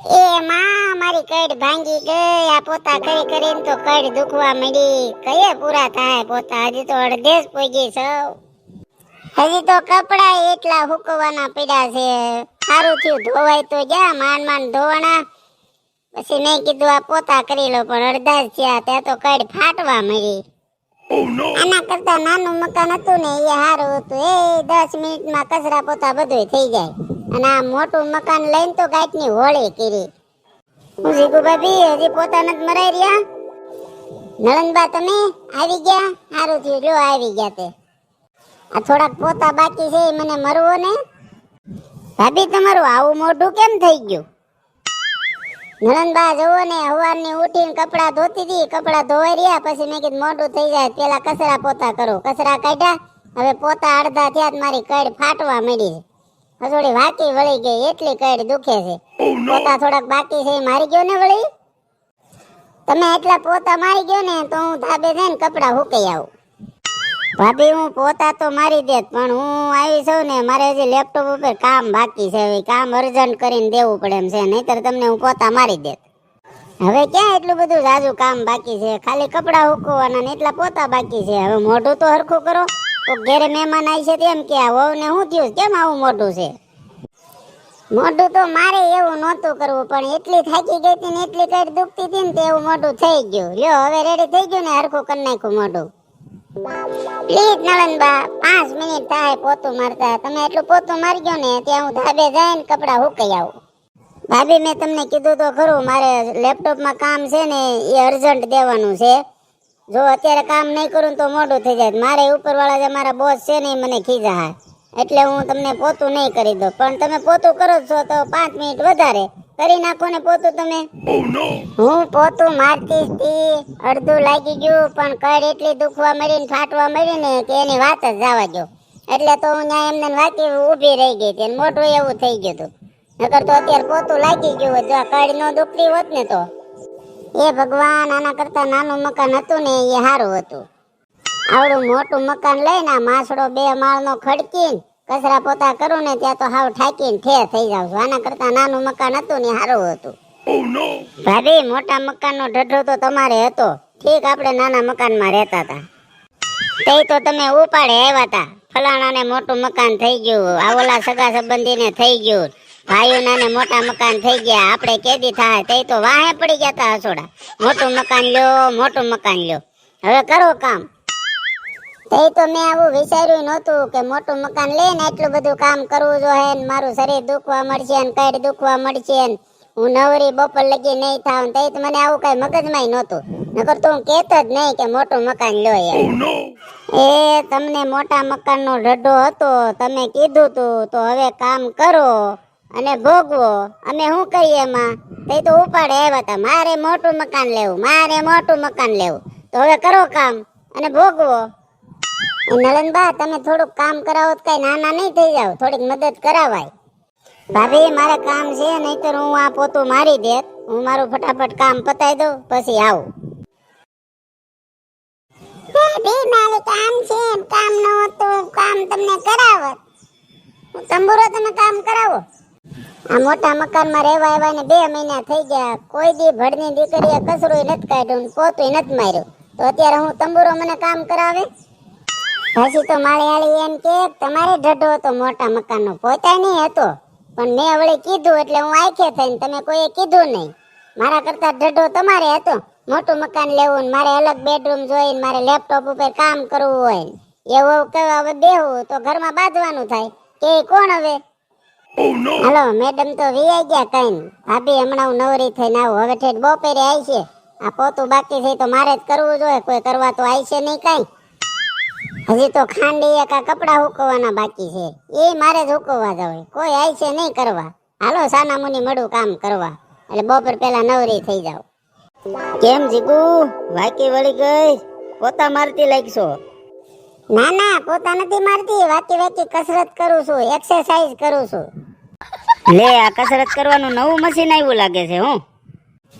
એ માં મારી કડ ભાંગી ગઈ. આ પોતા કરી કરીને તો કડ દુખવા મળી કયે પૂરા થાય પોતા? હજી તો અડધે જ પોગી સૌ. હજી તો કપડા એટલા હુકવાના પડ્યા છે. સારું થયું ધોવાય તો જા માંડ માંડ ધોવાના પછી મેં કીધું આ પોતા કરી લો પણ અડધા જ થયા. ત્યાં તો કડ ફાટવા મળી આના કરતા નાનું મકાન હતું ને એ સારું હતું. એ દસ મિનિટમાં કચરા પોતા બધું થઈ જાય. અને આ મોટું મકાન લઈને તો ગાંઠની હોળી કરી. હું જીગુ ભાભી, હજી પોતા જ મરાઈ રહ્યા. નળનબા તમે આવી ગયા? સારું થયું. લ્યો, આવી ગયા તે. આ થોડાક પોતા બાકી છે મને મરવો ને. ભાભી, તમારું આવું મોઢું કેમ થઈ ગયું? નળનબા જુઓ ને, હવારની ઉઠીને કપડાં ધોતી હતી. કપડાં ધોવાઈ રહ્યા, પછી મેં કીધું, મોઢું થઈ જાય, પેલા કચરા પોતા કરો. કચરા કાઢ્યા, હવે પોતા અડધા થયા, મારી કડ ફાટવા મળી છે. થોડી વાકી વળી ગઈ એટલી કડ દુખે છે. પોતા થોડાક બાકી છે મારી ગયો ને વળી? તમે એટલા પોતા મારી ગયો ને તો હું ધાબે જઈને કપડાં હુકાઈ આવું. ભાભી હું પોતા તો મારી દેત પણ હું આવી છું ને મારે હજી લેપટોપ ઉપર કામ બાકી છે હવે કામ અર્જન્ટ કરીને દેવું પડે એમ છે નહીતર તમને હું પોતા મારી દેત. હવે ક્યાં એટલું બધું જાજુ કામ બાકી છે? ખાલી કપડાં હુકવાના ને એટલા પોતા બાકી છે. હવે મોઢું તો હરખું કરો. તો ઘેરે મહેમાન આવી છે તેમ કે વહુને શું થયું? કેમ આવું મોઢું છે? મોઢું તો મારે એવું નહોતું કરવું, પણ એટલી થાકી ગઈ હતી ને એટલી કઈ દુખતી હતી ને તે એવું મોઢું થઈ ગયું. લ્યો, હવે રેડી થઈ ગયું ને હરખું કરી નાખ્યું મોઢું. પ્લીઝ નળનબા, પાંચ મિનિટ થાય પોતું મારતા. તમે એટલું પોતું મારી ગયો ને, ત્યાં હું ધાબે જઈને કપડાં હુકાઈ આવું. ભાભી, મેં તમને કીધું તો ખરું, મારે લેપટોપમાં કામ છે ને, એ અર્જન્ટ દેવાનું છે. જો અત્યારે કામ નહીં કરું તો મોડું થઈ જાય. મારે ઉપરવાળા જે મારા બોસ છે ને એ મને ખીજા એટલે હું તમને પોતું નહીં કરી દઉં. પણ તમે પોતું કરો છો તો પાંચ મિનિટ વધારે કરી નાખો ને પોતું તમે. હું પોતું મારતી હતી અડધું લાગી ગયું પણ કડ એટલી દુખવા મળી ને ફાટવા મળી ને કે એની વાત જ જવા દો એટલે તો હું ત્યાં એમને વાંચી ઊભી રહી ગઈ હતી મોટું એવું થઈ ગયું હતું. નકર તો અત્યારે પોતું લાગી ગયું હોત જો આ કડ નો દુખતી હોત ને તો. એ ભગવાન આના કરતા નાનું મકાન હતું ને એ સારું હતું. આવડું મોટું મકાન લઈને માસડો બે માળનો ખડકીને કચરા પોતા કરું ને ત્યાં તો હાવ ઠાકીને ઠે થઈ જાવ છું. આના કરતા નાનું મકાન હતું ને સારું હતું. ભાભી મોટા મકાનનો ઢઢો તો તમારે હતો. ઠીક આપણે નાના મકાનમાં રહેતા હતા. તે તો તમે ઉપાડે આવ્યા હતા. ફલાણાને મોટું મકાન થઈ ગયું. આ ઓલા સગા સંબંધીને થઈ ગયું. ભાઈઓના ને મોટા મકાન થઈ ગયા આપણે કેદી થાય તે તો વાહે પડી ગયા હતા હસોડા. મોટું મકાન લ્યો મોટું મકાન લ્યો. હવે કરો કામ. તે તો મેં આવું વિચાર્યું નહોતું કે મોટું મકાન લઈને એટલું બધું કામ કરવું જોઈએ ને મારું શરીર દુખવા મળશે ને કઈ દુખવા મળશે ને. હું નવરી બપોર લગી નહીં થાવ ને તે તો મને આવું કઈ મગજમાં નહોતું. નકર તો હું કેતો જ નહીં કે મોટું મકાન લો એ તમને મોટા મકાનનો ઢઢો હતો તમે કીધું તું તો હવે કામ કરો. અને ભોગવો. અમે શું કરીએ એમાં? તે તો ઉપાડે એવા હતા. મારે મોટું મકાન લેવું, મારે મોટું મકાન લેવું. તો હવે કરો કામ અને ભોગવો. નલનબા તમે થોડુંક કામ કરાવો તો કઈ નાના નહીં થઈ જાવ થોડીક મદદ કરાવાય. ભાભી, મારે કામ છે, નહીતર હું આ પોતું મારી દેત હું મારું ફટાફટ કામ પતાઈ દઉં, પછી આવું. કામ છે કામ ન હોતું, કામ તમને કરાવત. તંબુરો તમે કામ કરાવો. આ મોટા મકાનમાં રહેવા આવ્યા ને બે મહિના થઈ ગયા. કોઈ દી ભડની દીકરીએ કસરું નથી કાઢ્યું પોતું નથી માર્યું. તો અત્યારે હું તંબુરો મને કામ કરાવે? પછી તો માળી આળી એમ કે તમારે ઢઢો હતો મોટા મકાનનો. પોતા નહીં હતો. પણ મેં વળી કીધું એટલે હું આખે થઈને તમે કોઈએ કીધું નહીં. મારા કરતા ઢઢો તમારે હતો. મોટું મકાન લેવું ને મારે અલગ બેડરૂમ જોઈને મારે લેપટોપ ઉપર કામ કરવું હોય એવું હવે બેહવું તો ઘરમાં બાંધવાનું થાય. કે કોણ હવે? હાલો, મેડમ તો વીઆઈ ગયા કઈ ભાભી, હમણાં હું નવરી થઈને આવું. હવે ઠેઠ બપોરે આવી છે. આ પોતું બાકી છે તો મારે જ કરવું જોઈએ. કોઈ કરવા તો આવી છે નહીં કઈ. હજી તો ખાંડી એક કપડા હુકવવાના બાકી છે. એ મારે જ હુકવવા જવાય કોઈ આવી છે નહીં કરવા. હાલો સાના મુની મળું કામ કરવા. એટલે બપોર પહેલા નવરી થઈ જાવ કેમ જીગુ? વાકી વળી ગઈ? પોતા મારતી લાગશો? ના ના, પોતા નથી મારતી. વાકી વાકી કસરત કરું છું. એક્સરસાઇઝ કરું છું. લે આ કસરત કરવાનું નવું મશીન આવ્યું લાગે છે હું.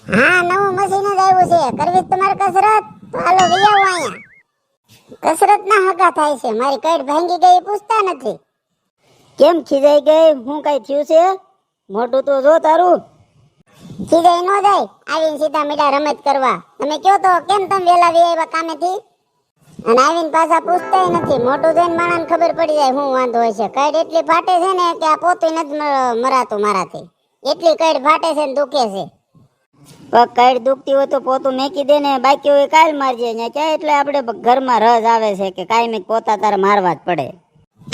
હા નવું મશીન જ આવ્યું છે. કરવી તમારે કસરત? તો હાલો આવો અહીંયા. કસરત ના હગા થાય છે. મારી કઈડ ભાંગી ગઈ પૂછતા નથી. કેમ ખીજાઈ ગઈ? હું કઈ થયું છે? મોટું તો જો તારું. ખીજાઈ ન જાય. આવીને સીધા મીડા રમત કરવા. તમે કયો તો કેમ તમે વેલા વી આવ્યા કામેથી? અને આવીને પાછા પૂછતાય નથી. મોટું થઈને માણસને ખબર પડી જાય શું વાંધો હોય છે. કઈડ એટલી ફાટે છે ને કે આ પોતું નથી મરાતું મારાથી. એટલી કઈડ ફાટે છે ને દુખે છે. પગ કાઢ દુખતી હોય તો પોતું મેકી દે ને બાકી હોય કાલ મારજે. ને ક્યાં એટલે આપણે ઘરમાં રસ આવે છે કે કાયમી પોતા તારે મારવા જ પડે.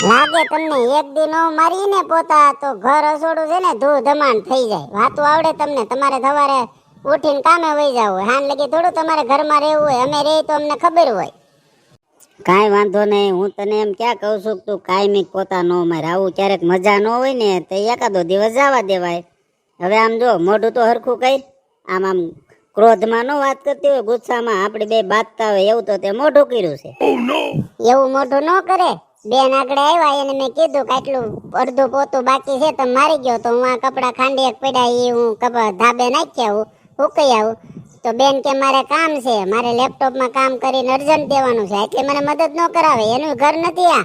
લાગે તમને એક દી નો મારીને પોતા તો ઘર રસોડું છે ને ધૂ ધમાણ થઈ જાય. વાતું આવડે તમને. તમારે સવારે ઉઠીને કામે વહી જવું હાન લગી થોડું તમારે ઘરમાં રહેવું હોય. અમે રહી તો અમને ખબર હોય. કાંઈ વાંધો નહીં હું તને એમ ક્યાં કહું છું તું કાયમી પોતા ન મારે. આવું ક્યારેક મજા ન હોય ને તો એકાદો દિવસ જવા દેવાય. હવે આમ જો મોઢું તો હરખું કઈ. આમ આમ ક્રોધમાં ન વાત કરતી હોય ગુસ્સામાં આપણે બે બાતતા હોય એવું તો તે મોઢું કર્યું છે. એવું મોઢું ન કરે. બેન આગળ આવ્યા એને મેં કીધું કે આટલું અડધું પોતું બાકી છે તો મારી ગયો તો હું આ કપડા ખાંડી એક પડ્યા એ હું ધાબે નાખી આવું હુકાઈ આવું. તો બેન કે, મારે કામ છે. મારે લેપટોપમાં કામ કરીને અર્જન્ટ દેવાનું છે. એટલે મને મદદ ન કરાવે. એનું ઘર નથી આ.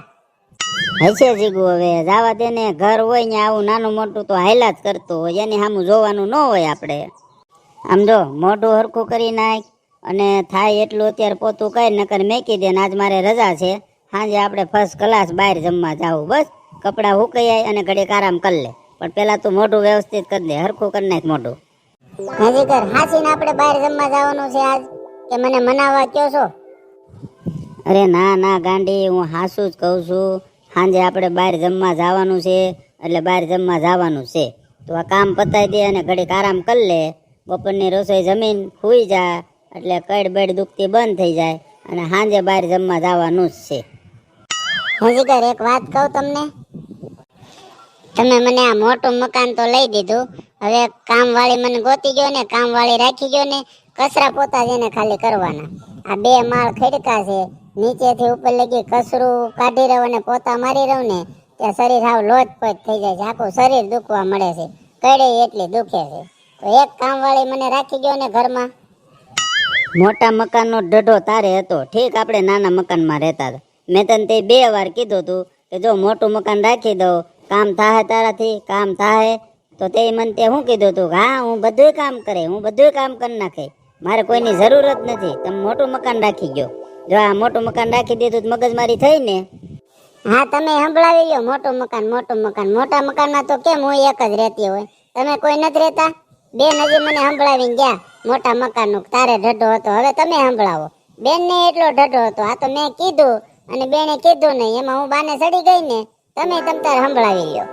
હશે જીગુ હવે. જવા દેને ઘર હોય ને આવું નાનું મોટું તો હાયલા જ કરતું હોય. એની સામું જોવાનું ન હોય આપણે. આમ જો, મોઢું હરખું કરી નાખ અને થાય એટલું અત્યારે પોતું કઈ નકર મેકી દે આજ મારે રજા છે. સાંજે આપણે ફર્સ્ટ ક્લાસ બહાર જમવા જાવું. બસ. કપડાં હુકાઈ અને ઘડીક આરામ કરી લે. પણ પહેલાં તું મોઢું વ્યવસ્થિત કરી દે. હરખું કરી નાખ મોઢું. હજી કર હાસીને આપણે બહાર જમવા જવાનું છે આજ. કે મને મનાવા કયો છો? અરે ના ના ગાંડી હું હાસું જ કહું છું. સાંજે આપણે બહાર જમવા જવાનું છે એટલે બહાર જમવા જવાનું છે. તો આ કામ પતાવી દે અને ઘડીક આરામ કરી લે. બપોરની રસોઈ જમીન ખુઈ જા એટલે કડ બડ દુખતી બંધ થઈ જાય. અને સાંજે બહાર જમવા જવાનું જ છે. હજી ઘર એક વાત કહું તમને. તમે મને આ મોટું મકાન તો લઈ દીધું. હવે કામવાળી મને ગોતી ગયો ને, કામવાળી રાખી ગયો ને, કચરા પોતા જ એને ખાલી કરવાના. આ બે માળ ખડકા છે. નીચેથી ઉપર લગી કચરું કાઢી રહું અને પોતા મારી રહું ને, ત્યાં શરીર હાવ લોચપોચ થઈ જાય છે. આખું શરીર દુખવા મળે છે. કડે એટલી દુખે છે. તો એક કામવાળી મને રાખી ગયો ને ઘરમાં. મોટા મકાનનો ઢઢો તારે હતો. ઠીક આપણે નાના મકાનમાં રહેતા હતા. મેં તને તે બે વાર કીધું તું કે જો મોટું મકાન રાખી દઉં કામ થાય તારાથી, કામ થાય, તો તે મને તે શું કીધું તું કે, હા, હું બધુંય કામ કરે, હું બધુંય કામ કરી નાખે, મારે કોઈની જરૂર જ નથી, તમે મોટું મકાન રાખી ગયો. જો આ મોટું મકાન રાખી દીધું મગજમારી થઈ ને? હા, તમે સંભળાવી લો મોટું મકાન મોટું મકાન. મોટા મકાનમાં તો કેમ હું એક જ રહેતી હોય? તમે કોઈ નથી રહેતા? બેન હજી મને સંભળાવીને ગયા, મોટા મકાનનું તારે ઢઢો હતો, હવે તમે સંભળાવો. બેન ને એટલો ઢઢો હતો, આ તો મેં કીધું, અને બેને કીધું નહીં, એમાં હું બાને ચડી ગઈ ને? તમે તમતાર સંભળાવી લ્યો.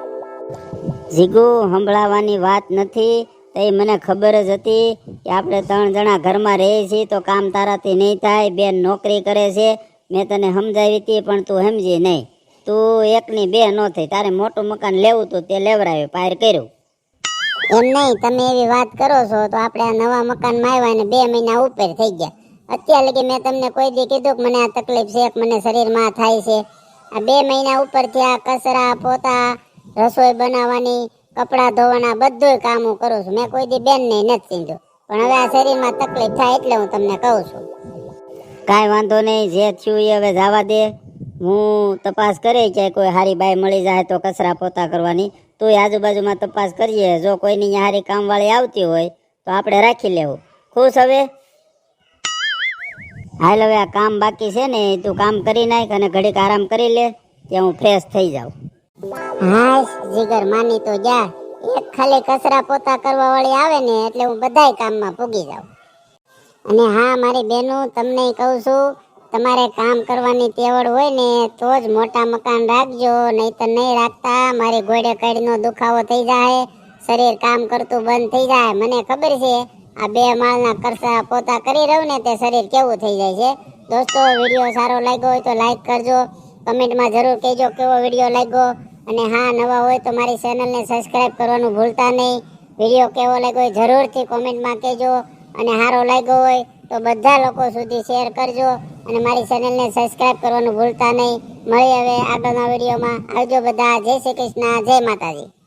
જીગુ સંભળાવવાની વાત નથી. તો એ મને ખબર જ હતી કે આપણે ત્રણ જણા ઘરમાં રહીએ છીએ તો કામ તારાથી નહીં થાય. બેન નોકરી કરે છે. મેં તને સમજાવી હતી પણ તું સમજી નહીં. તું એકની બે ન થઈ. તારે મોટું મકાન લેવું તું તે લેવડાવ્યું પાર કર્યું. એમ નહીં તમે એવી વાત કરો છો તો આપણે આ નવા મકાનમાં આવ્યા ને બે મહિના ઉપર થઈ ગયા. અત્યારે લગી મેં તમને કોઈ દી કીધું કે મને આ તકલીફ છે કે મને શરીરમાં થાય છે. આ બે મહિના ઉપર થયા કચરા, પોતા, રસોઈ બનાવવાની, કપડાં ધોવાના બધું કામ હું કરું છું. મેં કોઈ દી બેન ને નથી સીધું પણ હવે આ શરીરમાં તકલીફ થાય એટલે હું તમને કહું છું. કાંઈ વાંધો નહીં, જે થયું એ હવે જવા દે. હું તપાસ કરી કે કોઈ હારી બાઈ મળી જાય તો કચરા પોતા કરવાની. તું આજુબાજુમાં તપાસ કરીએ. જો કોઈની હારી કામવાળી આવતી હોય તો આપણે રાખી લેવું. ખુશ હવે? હાલ હવે આ કામ બાકી છે ને, તું કામ કરી નાખ અને ઘડીક આરામ કરી લે, ત્યાં હું ફ્રેશ થઈ જાઉં. હાશ જીગર માની તો જા. એક ખાલી કચરા પોતા કરવા વાળી આવે ને, એટલે હું બધાય કામમાં પૂગી જાઉં. અને હા, મારી બહેનો તમને કહું છું, તમારે કામ કરવાની તેવડ હોય ને, તો જ મોટા મકાન રાખજો નહીં તો નહીં રાખતા, મારી ઘોડે કડીનો દુખાવો થઈ જાય, શરીર કામ કરતું બંધ થઈ જાય, મને ખબર છે. આ બે માળના કરસા પોતા કરી રહું ને તે શરીર કેવું થઈ જાય છે. દોસ્તો, વીડિયો સારો લાગ્યો હોય તો લાઈક કરજો. કમેન્ટમાં જરૂર કહેજો કેવો વીડિયો લાગ્યો. અને હા, નવા હોય તો મારી ચેનલને સબસ્ક્રાઈબ કરવાનું ભૂલતા નહીં. વીડિયો કેવો લાગ્યો હોય જરૂરથી કોમેન્ટમાં કહેજો. અને સારો લાગ્યો હોય તો બધા લોકો સુધી શેર કરજો. અને મારી ચેનલને સબસ્ક્રાઈબ કરવાનું ભૂલતા નહીં. મળી હવે આગળના વિડીયોમાં. આવજો બધા. જય શ્રી કૃષ્ણ. જય માતાજી.